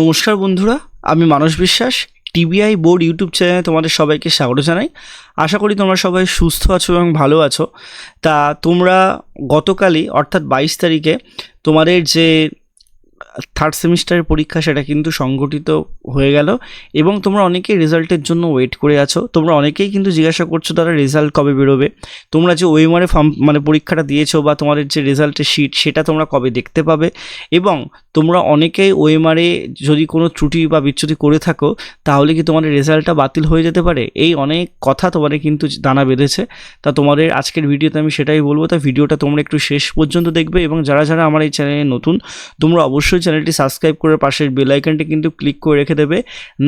নমস্কার বন্ধুরা, আমি মানস বিশ্বাস টিবিআই বোর্ড ইউটিউব চ্যানেলে তোমাদের সবাইকে স্বাগত জানাই। আশা করি তোমরা সবাই সুস্থ আছো এবং ভালো আছো। তা তোমরা গতকালই, অর্থাৎ বাইশ তারিখে, তোমাদের যে থার্ড সেমিস্টারের পরীক্ষা সেটা কিন্তু সংগঠিত হয়ে গেল এবং তোমরা অনেকেই রেজাল্টের জন্য ওয়েট করে আছো। তোমরা অনেকেই কিন্তু জিজ্ঞাসা করছ তারা রেজাল্ট কবে বেরোবে। তোমরা যে ওয়েমারে ফর্ম মানে পরীক্ষাটা দিয়েছ বা তোমাদের যে রেজাল্টের শিট সেটা তোমরা কবে দেখতে পাবে এবং তোমরা অনেকেই ওয়েমারে যদি কোনো ত্রুটি বা বিচ্যুতি করে থাকো, তাহলে কি তোমাদের রেজাল্টটা বাতিল হয়ে যেতে পারে? এই অনেক কথা তোমাদের কিন্তু দানা বেঁধেছে। তা তোমাদের আজকের ভিডিওতে আমি সেটাই বলব। তা ভিডিওটা তোমরা একটু শেষ পর্যন্ত দেখবে এবং যারা যারা আমার এই চ্যানেলে নতুন, তোমরা অবশ্যই চ্যানেলটি সাবস্ক্রাইব করে পাশের বেল আইকনটি কিন্তু ক্লিক করে রেখে দেবে।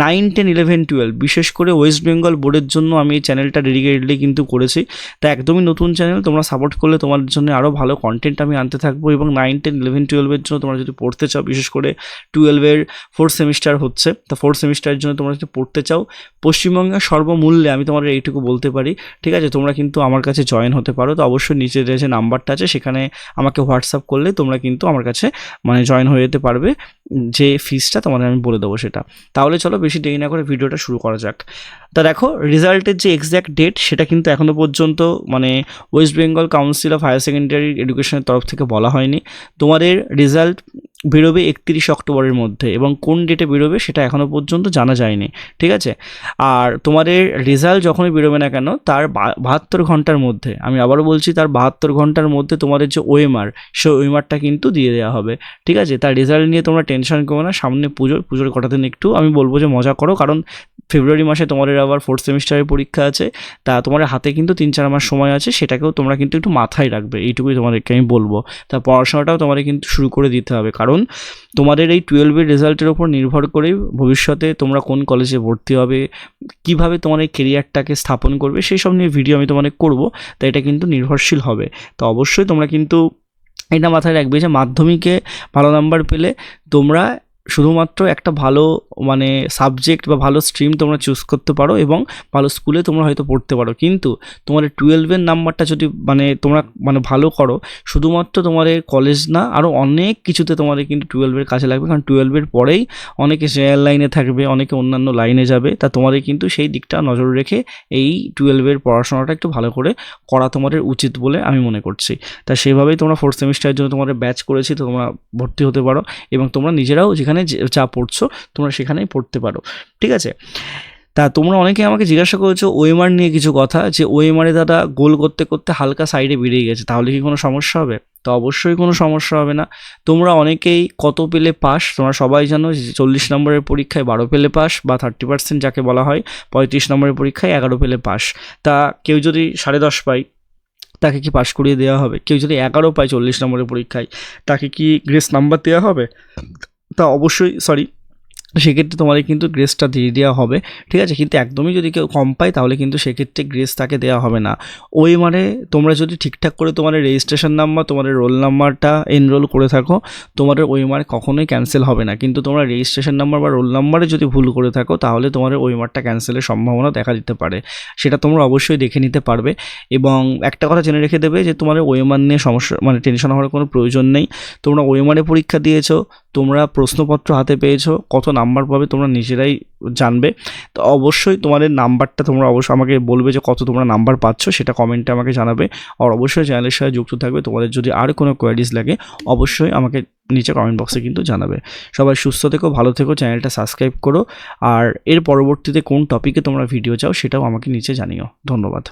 Nine, ten, eleven, twelve. বিশেষ করে ওয়েস্ট বেঙ্গল বোর্ডের জন্য আমি এই চ্যানেলটা ডেডিকেটেডলি কিন্তু করেছি। তা একদমই নতুন চ্যানেল, তোমরা সাপোর্ট করলে তোমাদের জন্য আরও ভালো কন্টেন্ট আমি আনতে থাকব এবং নাইন, টেন, ইলেভেন, টুয়েলভের জন্য তোমরা যদি পড়তে চাও, বিশেষ করে টুয়েলভের ফোর্থ সেমিস্টার হচ্ছে, তা ফোর্থ সেমিস্টারের জন্য তোমরা যদি পড়তে চাও, পশ্চিমবঙ্গের সর্বমূল্যে আমি তোমাদের এইটুকু বলতে পারি। ঠিক আছে? তোমরা কিন্তু আমার কাছে জয়েন হতে পারো। তো অবশ্যই নিচের যে নাম্বারটা আছে, সেখানে আমাকে হোয়াটসঅ্যাপ করলে তোমরা কিন্তু আমার কাছে মানে জয়েন হয়ে যেতে পারবে, যে ফিজটা তোমাদের আমি বলে দেবো সেটা। তাহলে চলো বেশি দেরি না করে ভিডিওটা শুরু করা যাক। তা দেখো রেজাল্টের যে এক্স্যাক্ট ডেট সেটা কিন্তু এখনও পর্যন্ত মানে West Bengal council of higher secondary এডুকেশনের তরফ থেকে বলা হয়নি। তোমাদের রেজাল্ট বেরোবে একত্রিশ অক্টোবরের মধ্যে এবং কোন ডেটে বেরোবে সেটা এখনও পর্যন্ত জানা যায়নি, ঠিক আছে? আর তোমাদের রেজাল্ট যখনই বেরোবে না কেন, তার বাহাত্তর ঘণ্টার মধ্যে, আমি আবারও বলছি তার বাহাত্তর ঘণ্টার মধ্যে তোমাদের যে ওয়েমার সেই ওয়েমারটা কিন্তু দিয়ে দেওয়া হবে, ঠিক আছে? তার রেজাল্ট নিয়ে তোমরা টেনশন করো না, সামনে পুজোর পুজোর কটা দিন একটু আমি বলব যে মজা করো, কারণ ফেব্রুয়ারি মাসে তোমাদের আবার ফোর্থ সেমিস্টারের পরীক্ষা আছে। তা তোমাদের হাতে কিন্তু তিন চার মাস সময় আছে, সেটাকেও তোমরা কিন্তু একটু মাথায় রাখবে, এইটুকুই তোমাদেরকে আমি বলব। তা পড়াশোনাটাও তোমাদের কিন্তু শুরু করে দিতে হবে, কারণ তোমাদের এই টুয়েলভের রেজাল্টের ওপর নির্ভর করেই ভবিষ্যতে তোমরা কোন কলেজে ভর্তি হবে, কীভাবে তোমার এই কেরিয়ারটাকে স্থাপন করবে, সেই সব নিয়ে ভিডিও আমি তোমাদের করব, তা এটা কিন্তু নির্ভরশীল হবে। তো অবশ্যই তোমরা কিন্তু এটা মাথায় রাখবে যে মাধ্যমিকে ভালো নাম্বার পেলে তোমরা শুধুমাত্র একটা ভালো মানে সাবজেক্ট বা ভালো স্ট্রিম তোমরা চুজ করতে পারো এবং ভালো স্কুলে তোমরা হয়তো পড়তে পারো। কিন্তু তোমাদের টুয়েলভের নাম্বারটা যদি মানে তোমরা মানে ভালো করো, শুধুমাত্র তোমাদের কলেজ না আরও অনেক কিছুতে তোমাদের কিন্তু টুয়েলভের কাছে লাগবে। কারণ টুয়েলভের পরেই অনেকে জেনারেল লাইনে থাকবে, অনেকে অন্যান্য লাইনে যাবে। তা তোমাদের কিন্তু সেই দিকটা নজর রেখে এই টুয়েলভের পড়াশোনাটা একটু ভালো করে করা তোমাদের উচিত বলে আমি মনে করছি। তা সেভাবেই তোমরা ফোর্থ সেমিস্টারের জন্য তোমাদের ব্যাচ করেছি, তো তোমরা ভর্তি হতে পারো এবং তোমরা নিজেরাও যেখানে যে- যা পড়ছো, তোমরা সেখানেই পড়তে পারো। ঠিক আছে? তা তোমরা অনেকে আমাকে জিজ্ঞাসা করেছ ওএমআর নিয়ে কিছু কথা, যে ওএমআরে দাদা গোল করতে করতে হালকা সাইডে বেরিয়ে গেছে, তাহলে কি কোনো সমস্যা হবে? তো অবশ্যই কোনো সমস্যা হবে না। তোমরা অনেকেই কত পেলে পাস? তোমরা সবাই জানো যে চল্লিশ নম্বরের পরীক্ষায় বারো পেলে পাস বা থার্টি পার্সেন্ট যাকে বলা হয়, পঁয়ত্রিশ নম্বরের পরীক্ষায় এগারো পেলে পাস। তা কেউ যদি সাড়ে দশ পায়, তাকে কি পাশ করিয়ে দেওয়া হবে? কেউ যদি এগারো পায় চল্লিশ নম্বরের পরীক্ষায়, তাকে কি গ্রেস নাম্বার দেওয়া হবে? তা অবশ্যই সরি সেক্ষেত্রে তোমাদের কিন্তু গ্রেসটা দিয়ে দেওয়া হবে, ঠিক আছে? কিন্তু একদমই যদি কেউ কম পায়, তাহলে কিন্তু সেক্ষেত্রে গ্রেস তাকে দেওয়া হবে না। ওই মানে তোমরা যদি ঠিকঠাক করে তোমাদের রেজিস্ট্রেশন নাম্বার তোমাদের রোল নাম্বারটা এনরোল করে থাকো, তোমাদের ওই মার্ক কখনোই ক্যান্সেল হবে না। কিন্তু তোমরা রেজিস্ট্রেশন নাম্বার বা রোল নাম্বারে যদি ভুল করে থাকো, তাহলে তোমাদের ওই মারটা ক্যান্সেলের সম্ভাবনা দেখা দিতে পারে। সেটা তোমরা অবশ্যই দেখে নিতে পারবে। এবং একটা কথা জেনে রেখে দেবে যে, তোমাদের ওয়েমার নিয়ে সমস্যা মানে টেনশন হওয়ার কোনো প্রয়োজন নেই। তোমরা ওয়েমারে পরীক্ষা দিয়েছ, তোমরা প্রশ্নপত্র হাতে পেয়েছ, কত নাম্বার পাবে, তোমরা নিজেরাই জানবে। তো অবশ্যই তোমাদের নাম্বারটা তোমরা অবশ্যই আমাকে বলবে যে কত তোমরা নাম্বার পাচ্ছ, সেটা কমেন্টে আমাকে জানাবে। আর অবশ্যই চ্যানেলের সাথে যুক্ত থাকবে, তোমাদের যদি আর কোনো কোয়ারিজ লাগে, অবশ্যই আমাকে নিচে কমেন্ট বক্সে কিন্তু জানাবে। সবাই সুস্থ থেকো, ভালো থেকো, চ্যানেলটা সাবস্ক্রাইব করো। আর এর পরবর্তীতে কোন টপিকে তোমরা ভিডিও চাও, সেটাও আমাকে নিচে জানিও। ধন্যবাদ।